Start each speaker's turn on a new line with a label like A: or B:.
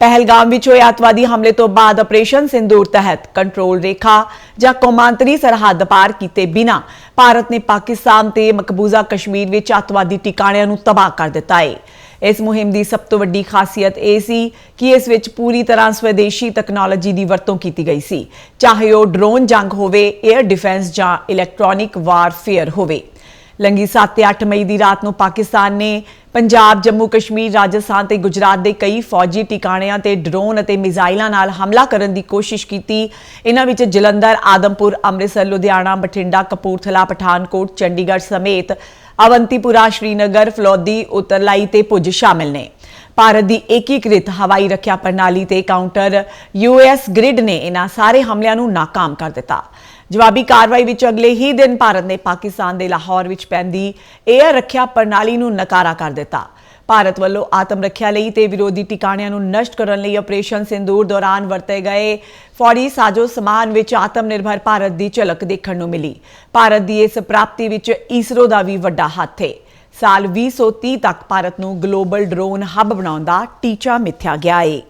A: ਪਹਿਲਗਾਮ ਵਿੱਚ ਹੋਏ ਅੱਤਵਾਦੀ ਹਮਲੇ ਤੋਂ ਬਾਅਦ ਆਪਰੇਸ਼ਨ ਸਿੰਦੂਰ ਤਹਿਤ ਕੰਟਰੋਲ ਰੇਖਾ ਜਾਂ ਕੌਮਾਂਤਰੀ ਸਰਹੱਦ ਪਾਰ ਕੀਤੇ ਬਿਨਾ ਭਾਰਤ ਨੇ ਪਾਕਿਸਤਾਨ ਤੇ ਮਕਬੂਜ਼ਾ ਕਸ਼ਮੀਰ ਵਿੱਚ ਅੱਤਵਾਦੀ ਟਿਕਾਣਿਆਂ ਨੂੰ ਤਬਾਹ ਕਰ ਦਿੱਤਾ ਹੈ। ਇਸ ਮੁਹਿੰਮ ਦੀ ਸਭ ਤੋਂ ਵੱਡੀ ਖਾਸੀਅਤ ਇਹ ਸੀ ਕਿ ਇਸ ਵਿੱਚ ਪੂਰੀ ਤਰ੍ਹਾਂ ਸਵਦੇਸ਼ੀ ਤਕਨਾਲੋਜੀ ਦੀ ਵਰਤੋਂ ਕੀਤੀ ਗਈ ਸੀ। ਚਾਹੇ ਉਹ ਡਰੋਨ ਜੰਗ ਹੋਵੇ 에ਅਰ ਡਿਫੈਂਸ ਜਾਂ ਇਲੈਕਟ੍ਰੋਨਿਕ ਵਾਰਫੇਅਰ ਹੋਵੇ। ਲੰਗੀ 7 ਤੇ 8 ਮਈ ਦੀ ਰਾਤ ਨੂੰ ਪਾਕਿਸਤਾਨ ਨੇ ਪੰਜਾਬ, ਜੰਮੂ, ਕਸ਼ਮੀਰ, ਰਾਜਸਥਾਨ ਤੇ ਗੁਜਰਾਤ ਦੇ ਕਈ ਫੌਜੀ ਟਿਕਾਣਿਆਂ ਤੇ ਡਰੋਨ ਅਤੇ ਮਿਜ਼ਾਈਲਾਂ ਨਾਲ ਹਮਲਾ ਕਰਨ ਦੀ ਕੋਸ਼ਿਸ਼ ਕੀਤੀ। ਇਹਨਾਂ ਵਿੱਚ ਜਲੰਧਰ, ਆਦਮਪੁਰ, ਅੰਮ੍ਰਿਤਸਰ, ਲੁਧਿਆਣਾ, ਬਠਿੰਡਾ, ਕਪੂਰਥਲਾ, ਪਠਾਨਕੋਟ, ਚੰਡੀਗੜ੍ਹ ਸਮੇਤ ਅਵੰਤੀਪੁਰਾ, ਸ਼੍ਰੀਨਗਰ, ਫਲੋਦੀ, ਉਤਰਲਾਈ ਤੇ ਪੁੱਜ ਸ਼ਾਮਿਲ ਨੇ। ਭਾਰਤ ਦੀ ਏਕੀਕ੍ਰਿਤ ਹਵਾਈ ਰੱਖਿਆ ਪ੍ਰਣਾਲੀ ਤੇ ਕਾਊਂਟਰ ਯੂਐਸ ਗ੍ਰਿਡ ਨੇ ਇਹਨਾਂ ਸਾਰੇ ਹਮਲਿਆਂ ਨੂੰ ਨਾਕਾਮ ਕਰ ਦਿੱਤਾ। ਜਵਾਬੀ ਕਾਰਵਾਈ ਵਿੱਚ ਅਗਲੇ ਹੀ ਦਿਨ ਭਾਰਤ ਨੇ ਪਾਕਿਸਤਾਨ ਦੇ ਲਾਹੌਰ ਵਿੱਚ ਪੈਂਦੀ 에ਅਰ ਰੱਖਿਆ ਪ੍ਰਣਾਲੀ ਨੂੰ ਨਕਾਰਾ ਕਰ ਦਿੱਤਾ। ਭਾਰਤ ਵੱਲੋਂ ਆਤਮ ਰੱਖਿਆ ਲਈ ਤੇ ਵਿਰੋਧੀ ਟਿਕਾਣਿਆਂ ਨੂੰ ਨਸ਼ਟ ਕਰਨ ਲਈ ਆਪਰੇਸ਼ਨ ਸਿੰਦੂਰ ਦੌਰਾਨ ਵਰਤੇ ਗਏ ਫੌਰੀ ਸਾਜੋ ਸਮਾਨ ਵਿੱਚ ਆਤਮ ਨਿਰਭਰ ਭਾਰਤ ਦੀ ਝਲਕ ਦੇਖਣ ਨੂੰ ਮਿਲੀ। ਭਾਰਤ ਦੀ ਇਸ ਪ੍ਰਾਪਤੀ ਵਿੱਚ ਈਸਰੋ ਦਾ ਵੀ ਵੱਡਾ ਹੱਥ ਹੈ ਸਾਲ 2030 ਤੱਕ ਭਾਰਤ ਨੂੰ ਗਲੋਬਲ ਡਰੋਨ ਹੱਬ ਬਣਾਉਣ ਦਾ ਟੀਚਾ ਮਿੱਥਿਆ ਗਿਆ ਹੈ